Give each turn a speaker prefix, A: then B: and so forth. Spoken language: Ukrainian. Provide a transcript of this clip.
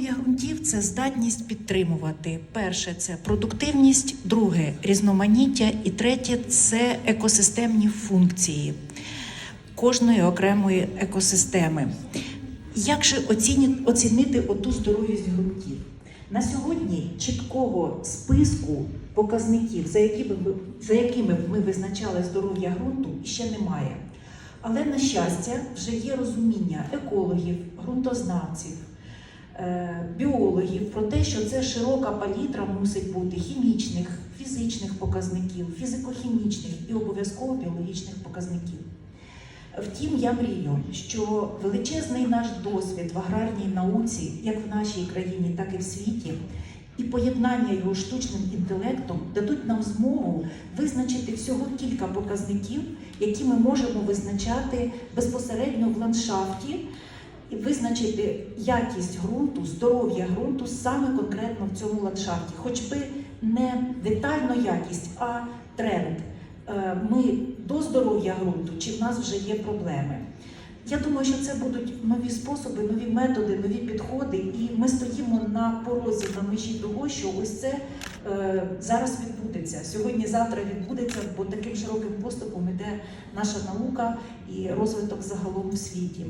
A: Здоров'я ґрунтів це здатність підтримувати. Перше це продуктивність, друге різноманіття, і третє це екосистемні функції кожної окремої екосистеми. Як же оцінити оту здоровість ґрунтів? На сьогодні чіткого списку показників, за якими, за якими ми визначали здоров'я ґрунту, ще немає. Але, на щастя, вже є розуміння екологів, ґрунтознавців, біологів про те, що це широка палітра мусить бути хімічних, фізичних показників, фізико-хімічних і обов'язково біологічних показників. Втім, я мрію, що величезний наш досвід в аграрній науці, як в нашій країні, так і в світі, і поєднання його штучним інтелектом дадуть нам змогу визначити всього кілька показників, які ми можемо визначати безпосередньо в ландшафті, і визначити якість ґрунту, здоров'я ґрунту саме конкретно в цьому ландшафті, хоч би не детально якість, а тренд. Е, Ми до здоров'я ґрунту, чи в нас вже є проблеми. Я думаю, що це будуть нові способи, нові методи, нові підходи, і ми стоїмо на порозі на межі того, що ось це е, зараз відбудеться. Сьогодні-завтра відбудеться, бо таким широким поступом іде наша наука і розвиток загалом у світі.